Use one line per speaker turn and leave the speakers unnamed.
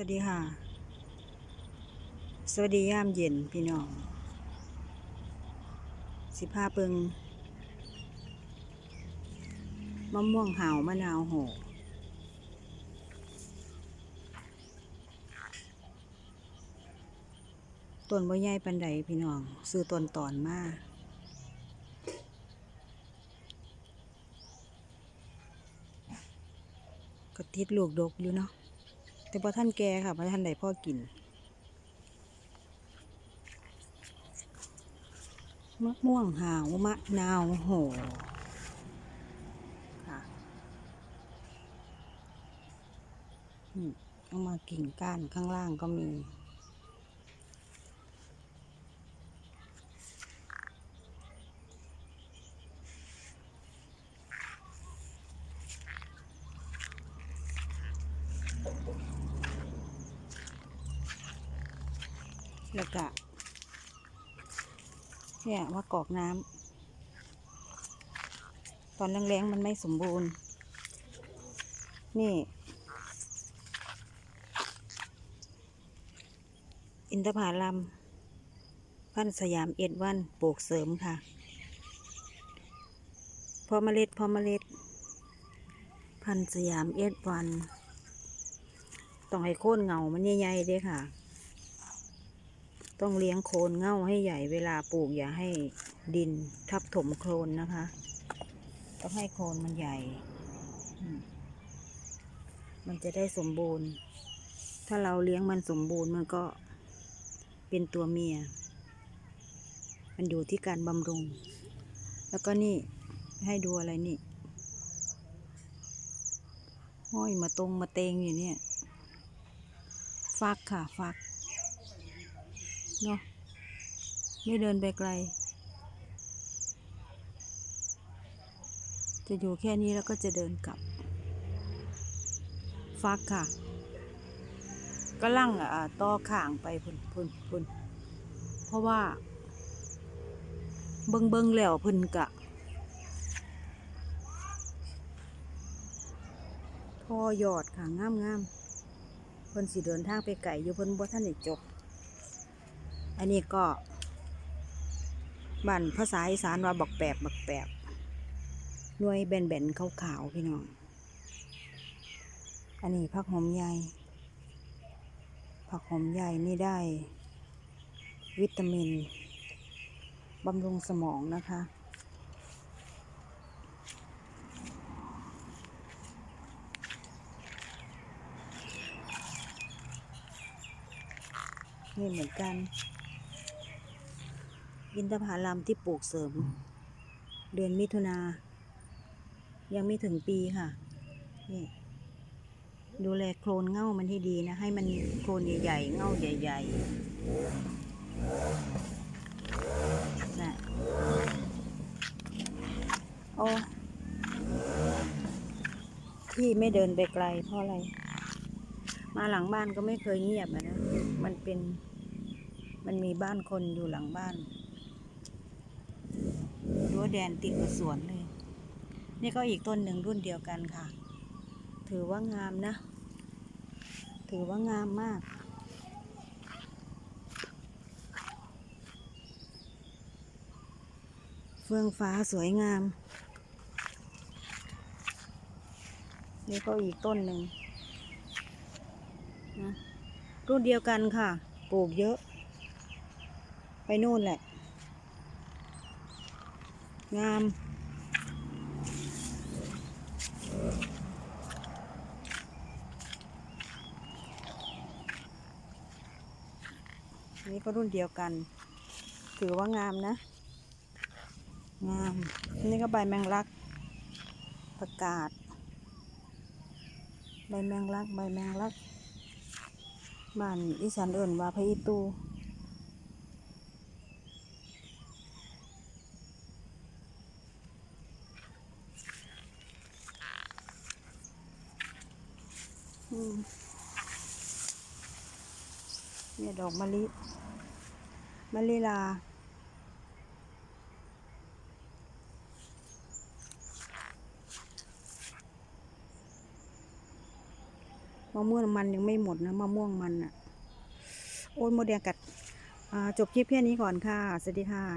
วัสดีค่ะ สวัสดียามเย็นพี่น้อง สิพาเปิงมะม่วงหาวมะนาวโหต้นบ่ใหญ่ปันใดพี่น้อง ซื้อต้นตอนมาก็ติดลูกดกอยู่เนาะ แต่พอท่านแกค่ะพอท่านใดพ่อกินมะม่วงหาวมะนาวโหค่ะนี่เอามากิ่งก้านข้างล่างก็มี แล้วก็เนี่ยว่ากอกน้ำตอนแรงๆมันไม่สมบูรณ์ นี่ อินทผลัมพันสยามเอ็ดวันปลูกเสริมค่ะ พอเมล็ดพอเมล็ด พันสยามเอ็ดวัน ต้องให้โค่นเงามันใหญ่ๆด้อค่ะ ต้องเลี้ยงโคนเง่าให้ใหญ่เวลาปลูกอย่าให้ดินทับถมโคลนนะคะ ต้องให้โคนมันใหญ่มมันจะได้สมบูรณ์ ถ้าเราเลี้ยงมันสมบูรณ์มันก็เป็นตัวเมีย มันอยู่ที่การบำรุง แล้วก็นี่ให้ดูอะไรนี่ห้อยมาตรงมาเตงอยู่เนี่ย ฟักค่ะ ฟัก เนาะไม่เดินไปไกล จะอยู่แค่นี้แล้วก็จะเดินกลับ ฟักค่ะก็ลั่งอ่าต่อข่างไปพุ่นพุ่นพุ่นเพราะว่า เบิงเบิงแล้วพุ่นกะพ่อยอดค่ะงามงามเพิ่นสิเดินทางไปไก่อยู่เพิ่นบ่ท่านได้จบ อันนี้ก็บ้านภาษาอีสานว่าบักแปบบักแปบหน่วยแบนๆขาวๆพี่น้อง อันนี้ผักหอมใหญ่ ผักหอมใหญ่นี่ได้ วิตามินบำรุงสมองนะคะ นี่เหมือนกัน อินทผลัมที่ปลูกเสริม เดือนมิถุนา ยังไม่ถึงปีค่ะ นี่ ดูแลโคลนเง่ามันให้ดีนะ ให้มันโคลนใหญ่ๆ เง่าใหญ่ๆนะโอ้ที่ไม่เดินไปไกลเพราะอะไร มาหลังบ้านก็ไม่เคยเงียบอะนะ มันเป็น มันมีบ้านคนอยู่หลังบ้าน รั้วแดนติดกับสวนเลย นี่ก็อีกต้นหนึ่งรุ่นเดียวกันค่ะ ถือว่างามนะ ถือว่างามมาก เฟื่องฟ้าสวยงาม นี่ก็อีกต้นหนึ่งนะรุ่นเดียวกันค่ะ ปลูกเยอะ ไปนู่นแหละ งาม นี่ก็รุ่นเดียวกัน ถือว่างามนะ งาม นี่ก็ใบแมงลัก ประกาศ ใบแมงลัก ใบแมงลักบ้านอีสานเอิ่นว่าพระอีตู เนี่ยดอกมะลิมะลิลามมะม่วงมันยังไม่หมดนะมะม่วงมันอะโอ้ยโมดแดงกัดจบคลิปแค่นี้ก่อนค่ะ สวัสดีค่ะ